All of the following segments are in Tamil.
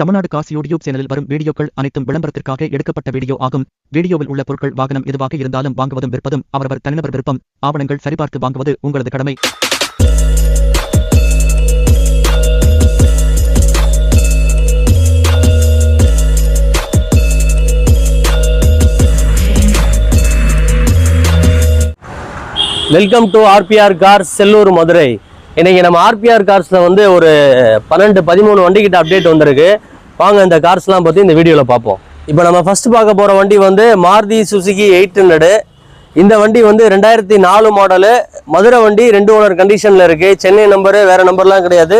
தமிழ்நாடு காசி யூடியூப் சேனலில் வரும் வீடியோக்கள் அனைத்தும் விளம்பரத்திற்காக எடுக்கப்பட்ட வீடியோ ஆகும். வீடியோவில் உள்ள பொருட்கள் வாகனம் எதுவாக இருந்தாலும் வாங்குவதும் விற்பதும் அவரவர் தனிநபர் விருப்பம். ஆவணங்கள் சரிபார்த்து வாங்குவது உங்களது கடமை. Welcome to RPR car Sellur Madurai இன்றைக்கி நம்ம ஆர்பிஆர் கார்ஸில் வந்து ஒரு பன்னெண்டு பதிமூணு வண்டிக்கிட்ட அப்டேட் வந்திருக்கு. வாங்க இந்த கார்ஸ்லாம் பற்றி இந்த வீடியோவில் பார்ப்போம். இப்போ நம்ம ஃபஸ்ட்டு பார்க்க போகிற வண்டி வந்து மாருதி சுசுகி எயிட் ஹண்ட்ரடு இந்த வண்டி வந்து ரெண்டாயிரத்தி நாலு மாடலு மதுரை வண்டி ரெண்டு ஓனர் கண்டிஷனில் இருக்குது சென்னை நம்பரு வேறு நம்பர்லாம் கிடையாது.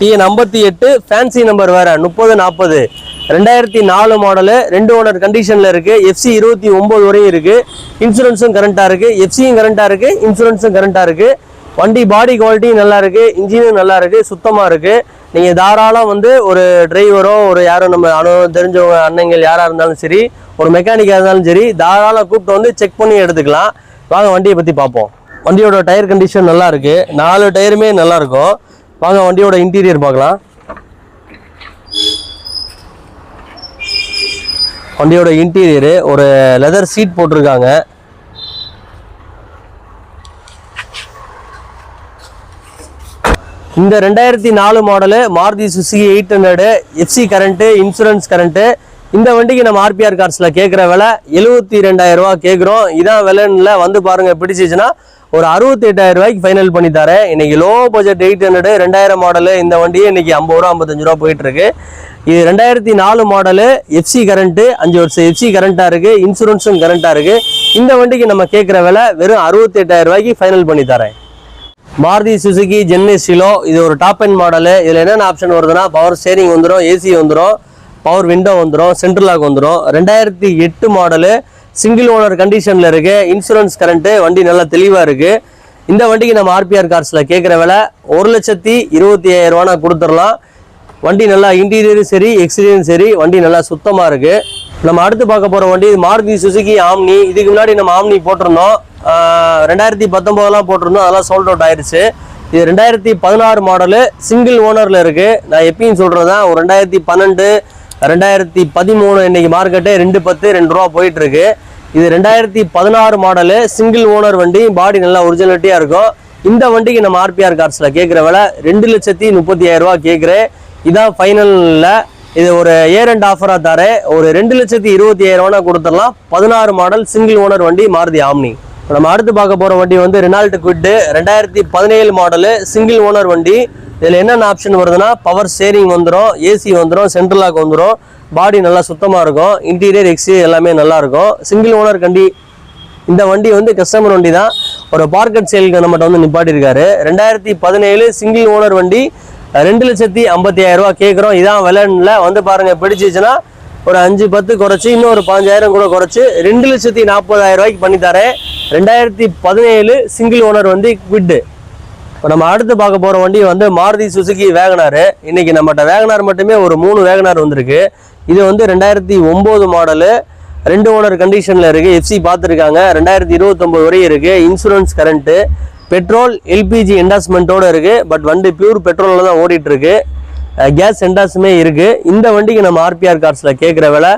டிஎன் ஐம்பத்தி எட்டு ஃபேன்சி நம்பர் வேறு முப்பது நாற்பது. ரெண்டாயிரத்தி நாலு மாடலு ரெண்டு ஓனர் கண்டிஷனில் இருக்குது எஃப்சி இருபத்தி ஒம்பது வரையும் இருக்குது இன்சூரன்ஸும் கரண்ட்டாக இருக்குது எஃப்சியும் கரண்ட்டாக இருக்குது இன்சூரன்ஸும் கரண்ட்டாக இருக்குது வண்டி பாடி குவாலிட்டி நல்லா இருக்கு இன்ஜினும் நல்லா இருக்குது சுத்தமாக இருக்குது நீங்கள் தாராளம் வந்து ஒரு டிரைவரோ ஒரு யாரோ நம்ம அனு தெரிஞ்சவங்க அண்ணங்கள் யாராக இருந்தாலும் சரி ஒரு மெக்கானிக்காக இருந்தாலும் சரி தாராளம் கூப்பிட்டு வந்து செக் பண்ணி எடுத்துக்கலாம். வாங்க வண்டியை பற்றி பார்ப்போம். வண்டியோட டயர் கண்டிஷன் நல்லா இருக்கு. நாலு டயருமே நல்லா இருக்கும். வாங்க வண்டியோட இன்டீரியர் பார்க்கலாம். வண்டியோட இன்டீரியரு ஒரு லெதர் சீட் போட்டிருக்காங்க. இந்த ரெண்டாயிரத்தி நாலு model Maruti Suzuki eight hundred FC current insurance current இந்த வண்டிக்கு நம்ம ஆர்பிஆர் கார்ஸில் கேட்குற விலை எழுபத்தி ரெண்டாயிரம் ரூபா கேட்குறோம் இதான் விலைன்னு வந்து பாருங்கள் பிடிச்சிச்சுன்னா ஒரு அறுபத்தி எட்டாயிரம் ரூபாய்க்கு ஃபைனல் பண்ணி தரேன். இன்னைக்கு லோ பட்ஜெட் எயிட் ஹண்ட்ரடு ரெண்டாயிரம் மாடலு இந்த வண்டியே இன்னைக்கு ஐம்பது ரூபா ஐம்பத்தஞ்சு ரூபா போயிட்டு இருக்கு இது ரெண்டாயிரத்தி நாலு மாடலு எஃப்சி கரண்ட்டு அஞ்சு வருஷம் எஃப்சி கரண்ட்டாக இருக்குது இன்சூரன்ஸும் கரண்ட்டாக இருக்குது இந்த வண்டிக்கு நம்ம கேட்குற விலை வெறும் அறுபத்தி எட்டாயிரம் ரூபாய்க்கு ஃபைனல் பண்ணி தரேன். மாருதி சுசுகி ஜென்னி சிலோ இது ஒரு டாப் அண்ட் மாடலு இதில் என்னென்ன ஆப்ஷன் வருதுன்னா பவர் ஸ்டேரிங் வந்துடும் ஏசி வந்துடும் பவர் விண்டோ வந்துடும் சென்ட்ரல் லாக் வந்துடும் ரெண்டாயிரத்தி எட்டு மாடலு சிங்கிள் ஓனர் கண்டிஷனில் இருக்கு. இன்சூரன்ஸ் கரண்ட்டு வண்டி நல்லா தெளிவாக இருக்குது இந்த வண்டிக்கு நம்ம ஆர்பிஆர் கார்ஸில் கேட்குற விலை ஒரு லட்சத்தி இருபத்தி ஐயாயிரம் நான் கொடுத்துடலாம். வண்டி நல்லா இன்டீரியரும் சரி எக்ஸ்டீரியரும் சரி வண்டி நல்லா சுத்தமாக இருக்குது நம்ம அடுத்து பார்க்க போகிற வண்டி மாருதி சுசுகி ஆம்னி இதுக்கு முன்னாடி நம்ம ஆம்னி போட்டிருந்தோம். ரெண்டாயிரத்தி பத்தொம்போதெல்லாம் போட்டிருந்தோம் அதெல்லாம் சோல்ட் அவுட் ஆயிடுச்சு இது ரெண்டாயிரத்தி பதினாறு மாடலு சிங்கிள் ஓனரில் இருக்குது நான் எப்பயும் சொல்கிறது தான் ஒரு ரெண்டாயிரத்தி பன்னெண்டு ரெண்டாயிரத்தி பதிமூணு இன்னைக்கு மார்க்கெட்டு ரெண்டு பத்து ரெண்டு ரூபா போயிட்டுருக்கு. இது ரெண்டாயிரத்தி பதினாறு மாடலு சிங்கிள் ஓனர் வண்டி பாடி நல்லா ஒரிஜினாலிட்டியாக இருக்கும். இந்த வண்டிக்கு நம்ம ஆர்பிஆர் கார்ஸில் கேட்குற விலை ரெண்டு லட்சத்தி முப்பத்தி ஆயிரரூவா கேட்குறேன் இதான் ஃபைனலில் இது ஒரு ஏர் அண்ட் ஆஃபராக தரேன். ஒரு ரெண்டு லட்சத்தி இருபத்தி ஆயிரம் கொடுத்துடலாம். பதினாறு மாடல் சிங்கிள் ஓனர் வண்டி மாருதி ஆம்னி. நம்ம அடுத்து பார்க்க போகிற வண்டி வந்து ரெனால்ட் குவிட்டு ரெண்டாயிரத்தி பதினேழு மாடலு சிங்கிள் ஓனர் வண்டி. இதில் என்னென்ன ஆப்ஷன் வருதுன்னா பவர் ஸ்டேரிங் வந்துடும் ஏசி வந்துடும் சென்ட்ரலாக் வந்துடும் பாடி நல்லா சுத்தமாக இருக்கும். இன்டீரியர் எக்ஸி எல்லாமே நல்லாயிருக்கும் சிங்கிள் ஓனர் கண்டி இந்த வண்டி வந்து கஸ்டமர் வண்டி தான் ஒரு பார்க்கெட் சேலுக்கு நம்மகிட்ட வந்து நிப்பாட்டியிருக்காரு. ரெண்டாயிரத்தி பதினேழு சிங்கிள் ஓனர் வண்டி ரெண்டு லட்சத்தி ஐம்பத்தி ஆயிரரூவா கேட்குறோம். இதான் விலைன்ல வந்து பாருங்கள் பிடிச்சிச்சுன்னா ஒரு அஞ்சு பத்து குறைச்சி இன்னும் ஒரு பாஞ்சாயிரம் கூட குறைச்சி ரெண்டு லட்சத்தி நாற்பதாயிரம் ரூபாய்க்கு பண்ணித்தரேன். ரெண்டாயிரத்தி பதினேழு சிங்கிள் ஓனர் வந்து குவிட்டு இப்போ நம்ம அடுத்து பார்க்க போகிற வண்டி வந்து மாருதி சுசுகி வேகனார் இன்றைக்கி நம்மகிட்ட வேகனார் மட்டுமே ஒரு மூணு வேகனார் வந்திருக்கு. இது வந்து ரெண்டாயிரத்தி ஒம்பது மாடலு ரெண்டு ஓனர் கண்டிஷனில் இருக்குது எஃப்சி பார்த்துருக்காங்க. ரெண்டாயிரத்தி இருபத்தொம்போது வரையும் இருக்குது இன்சூரன்ஸ் கரண்ட்டு பெட்ரோல் எல்பிஜி என்டாஸ்மெண்ட்டோடு இருக்குது பட் வண்டி பியூர் பெட்ரோலில் தான் ஓடிட்டுருக்கு கேஸ் என்டாஸுமே இருக்குது இந்த வண்டிக்கு நம்ம ஆர்பிஆர் கார்ஸில் கேட்குற விலை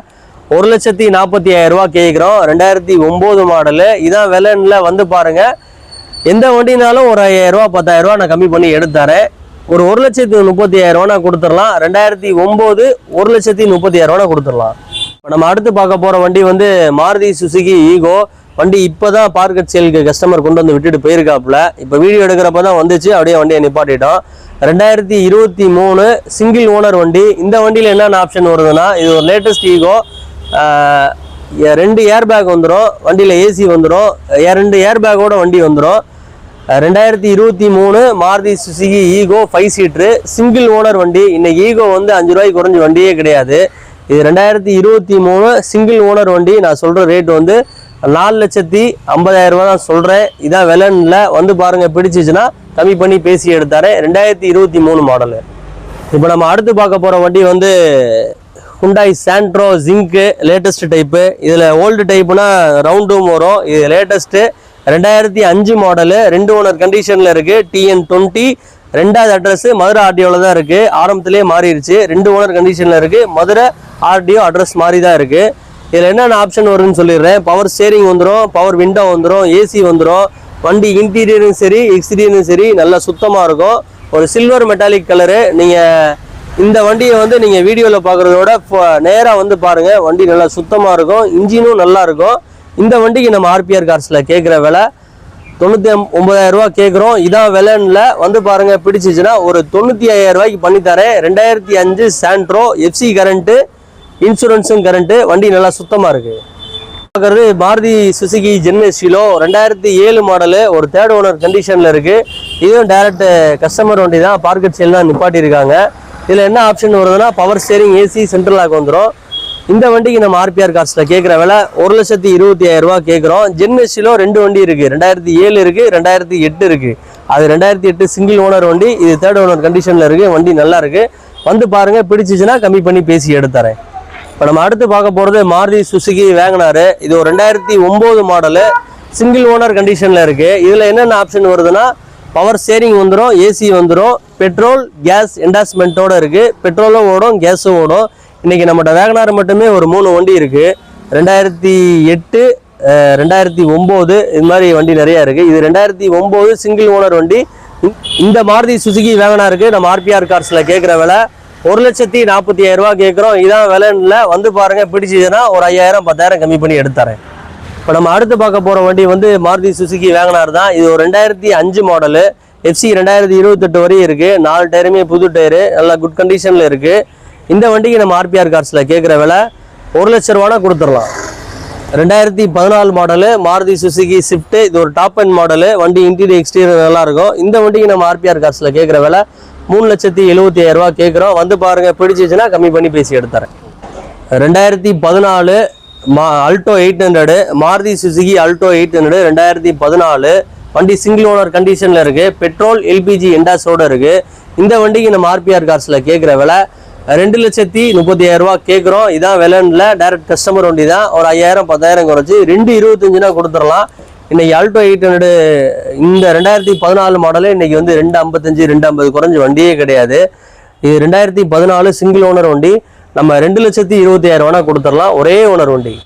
ஒரு லட்சத்தி நாற்பத்தி ஆயிரம் ரூபா கேட்குறோம் ரெண்டாயிரத்தி ஒம்பது மாடலு. இதான் விலைன்ல வந்து பாருங்கள் எந்த வண்டினாலும் ஒரு ஐயாயிரம் ரூபா பத்தாயிரம் ரூபா நான் கம்மி பண்ணி எடுத்தாரேன் ஒரு ஒரு லட்சத்தி முப்பத்தி ஆயிரம் ரூபா நான் கொடுத்துடலாம். ரெண்டாயிரத்தி ஒம்பது ஒரு லட்சத்தி முப்பத்தி ஆயிரம் ரூபா நான் கொடுத்துடலாம். இப்போ நம்ம அடுத்து பார்க்க போகிற வண்டி வந்து மாருதி சுசுகி ஈகோ. வண்டி இப்போ தான் பார்க்கெட் சேலுக்கு கஸ்டமர் கொண்டு வந்து விட்டுட்டு போயிருக்காப்புல. இப்போ வீடியோ எடுக்கிறப்ப தான் வந்துச்சு. அப்படியே வண்டியை நிப்பாட்டிட்டோம். ரெண்டாயிரத்தி இருபத்தி மூணு சிங்கிள் ஓனர் வண்டி. இந்த வண்டியில் என்னென்ன ஆப்ஷன் வருதுன்னா இது ஒரு லேட்டஸ்ட் ஈகோ. ரெண்டு ஏர் பேக் வந்துடும் வண்டியில் ஏசி வந்துடும் ரெண்டு ஏர் பேக்கோட வண்டி வந்துடும் ரெண்டாயிரத்தி இருபத்தி மூணு Maruti Suzuki Eeco five seater single owner வண்டி. இன்னைக்கு ஈகோ வந்து அஞ்சு ரூபாய்க்கு குறைஞ்ச வண்டியே கிடையாது. இது ரெண்டாயிரத்தி இருபத்தி மூணு சிங்கிள் ஓனர் வண்டி. நான் சொல்கிற ரேட் வந்து நாலு லட்சத்தி ஐம்பதாயிரம் ரூபா தான் சொல்கிறேன் இதான் விலனில் வந்து பாருங்கள் பிடிச்சிச்சுன்னா கம்மி பண்ணி பேசி எடுத்தாரேன் ரெண்டாயிரத்தி இருபத்தி மூணு மாடலு இப்போ நம்ம அடுத்து பார்க்க போகிற வண்டி வந்து Hyundai Santro Xing latest type இதில் ஓல்டு டைப்புனா ரவுண்டும் வரும். இது லேட்டஸ்ட்டு ரெண்டாயிரத்தி அஞ்சு மாடலு ரெண்டு ஓனர் கண்டிஷனில் இருக்குது டிஎன் டுவெண்ட்டி ரெண்டாவது அட்ரஸ் மதுரை ஆர்டிஓவில் தான் இருக்குது ஆரம்பத்திலே மாறிடுச்சு. ரெண்டு ஓனர் கண்டிஷனில் இருக்குது மதுரை ஆர்டிஓ அட்ரஸ் மாறி தான் இருக்குது இதில் என்னென்ன ஆப்ஷன் வரும்னு சொல்லிடுறேன். பவர் ஸ்டேரிங் வந்துடும் பவர் விண்டோ வந்துடும் ஏசி வந்துடும் வண்டி இன்டீரியரும் சரி எக்ஸ்டீரியரும் சரி நல்லா சுத்தமாக இருக்கும். ஒரு சில்வர் மெட்டாலிக் கலரு நீங்கள் இந்த வண்டியை வந்து நீங்கள் வீடியோவில் பார்க்குறத விட நேராக வந்து பாருங்கள் வண்டி நல்லா சுத்தமாக இருக்கும். இன்ஜினும் நல்லா இருக்கும். இந்த வண்டிக்கு நம்ம ஆர்பிஆர் கார்ஸில் கேட்குற விலை தொண்ணூற்றி ஒன்பதாயிரம் கேட்குறோம் இதான் விலைன்ல வந்து பாருங்கள் பிடிச்சிச்சுன்னா ஒரு தொண்ணூற்றி ஐயாயிரரூவாய்க்கு பண்ணித்தரேன் பண்ணி தரேன். ரெண்டாயிரத்தி அஞ்சு சாண்ட்ரோ எஃப்சி கரண்ட்டு இன்சூரன்ஸும் கரண்ட்டு வண்டி நல்லா சுத்தமாக இருக்குது பார்க்குறது மாருதி சுசுகி ஜென்எஸ்டிலோ ரெண்டாயிரத்தி ஏழு மாடலு ஒரு தேர்ட் ஓனர் கண்டிஷனில் இருக்குது இதுவும் டைரக்ட் கஸ்டமர் வண்டி தான் பார்க்கெட் சேல் தான் நிப்பாட்டியிருக்காங்க. இதில் என்ன ஆப்ஷன் வருதுன்னா power steering AC central lock வந்துடும் இந்த வண்டிக்கு நம்ம ஆர்பிஆர் காஸ்ட்டில் கேட்குற விலை ஒரு லட்சத்தி இருபத்தி ஆயிரம் கேட்குறோம் ஜென்எஸ்சிலும் ரெண்டு வண்டி இருக்குது ரெண்டாயிரத்தி ஏழு இருக்குது ரெண்டாயிரத்தி எட்டு இருக்குது அது ரெண்டாயிரத்தி எட்டு சிங்கிள் ஓனர் வண்டி இது தேர்ட் ஓனர் கண்டிஷனில் இருக்குது வண்டி நல்லா இருக்குது வந்து பாருங்கள் பிடிச்சிச்சுன்னா கம்மி பண்ணி பேசி எடுத்துறேன். இப்போ நம்ம அடுத்து பார்க்க போகிறது மாருதி சுசுகி வேகனாரு. இது ஒரு ரெண்டாயிரத்தி ஒம்பது மாடலு சிங்கிள் ஓனர் கண்டிஷனில் இருக்குது இதில் என்னென்ன ஆப்ஷன் வருதுன்னா பவர் ஸ்டேரிங் வந்துடும் ஏசி வந்துடும் பெட்ரோல் கேஸ் என்டாஸ்மெண்ட்டோடு இருக்குது பெட்ரோலும் ஓடும் கேஸும் ஓடும். இன்றைக்கி நம்மகிட்ட வேகனார் மட்டுமே ஒரு மூணு வண்டி இருக்குது ரெண்டாயிரத்தி எட்டு ரெண்டாயிரத்தி ஒம்பது இது மாதிரி வண்டி நிறையா இருக்குது இது ரெண்டாயிரத்தி ஒம்பது சிங்கிள் ஓனர் வண்டி. இந்த மாருதி சுசுகி வேகனாருக்கு நம்ம ஆர்பிஆர் கார்ஸில் கேட்குற விலை ஒரு லட்சத்தி நாற்பத்தி ஐயாயிரம் கேட்குறோம் இதான் விலைன்னு வந்து பாருங்கள் பிடிச்சதுன்னா ஒரு ஐயாயிரம் பத்தாயிரம் கம்மி பண்ணி எடுத்துறேன் இப்போ நம்ம அடுத்து பார்க்க போகிற வண்டி வந்து மாருதி சுசுகி வேகனார் தான். இது ஒரு ரெண்டாயிரத்தி அஞ்சு மாடலு எஃப்சி ரெண்டாயிரத்தி இருபத்தெட்டு வரையும் இருக்குது நாலு டயருமே புது டயரு நல்லா குட் கண்டிஷனில் இருக்குது இந்த வண்டிக்கு நம்ம ஆர்பிஆர் கார்ஸில் கேட்குற விலை ஒரு லட்ச ரூபானா கொடுத்துடலாம். ரெண்டாயிரத்தி பதினாலு மாடலு மாருதி சுசுகி ஸ்விஃப்ட்டு இது ஒரு டாப் அண்ட் மாடலு வண்டி இன்டீரியர் எக்ஸ்டீரியர் நல்லா இருக்கும். இந்த வண்டிக்கு நம்ம ஆர்பிஆர் கார்ஸில் கேட்குற விலை மூணு லட்சத்தி எழுபத்தி ஐயாயிரம் கேட்குறோம் வந்து பாருங்கள் பிடிச்சிச்சுன்னா கம்மி பண்ணி பேசி எடுத்துறேன். ரெண்டாயிரத்தி பதினாலு மா Alto eight hundred Maruti Suzuki Alto eight hundred ரெண்டாயிரத்தி பதினாலு. வண்டி சிங்கிள் ஓனர் கண்டிஷனில் இருக்குது பெட்ரோல் எல்பிஜி என்டாஸோட இருக்குது இந்த வண்டிக்கு நம்ம ஆர்பிஆர் கார்ஸில் கேட்குற விலை ரெண்டு லட்சத்தி முப்பத்தி கேட்குறோம் இதான் விலைன்ல டைரக்ட் கஸ்டமர் வண்டி தான். ஒரு ஐயாயிரம் பத்தாயிரம் குறைச்சி ரெண்டு இருபத்தஞ்சுனா கொடுத்துடலாம். இன்றைக்கி ஆல்டோ எயிட் ஹண்ட்ரடு இந்த ரெண்டாயிரத்தி பதினாலு மாடலு இன்றைக்கி வந்து ரெண்டு ஐம்பத்தஞ்சு ரெண்டு ஐம்பது குறைஞ்ச வண்டியே கிடையாது. இது ரெண்டாயிரத்தி பதினாலு சிங்கிள் ஓனர் வண்டி. நம்ம ரெண்டு லட்சத்தி இருபத்தி ஆயிரம் வேணா கொடுத்துடலாம். ஒரே ஓனர் வண்டி.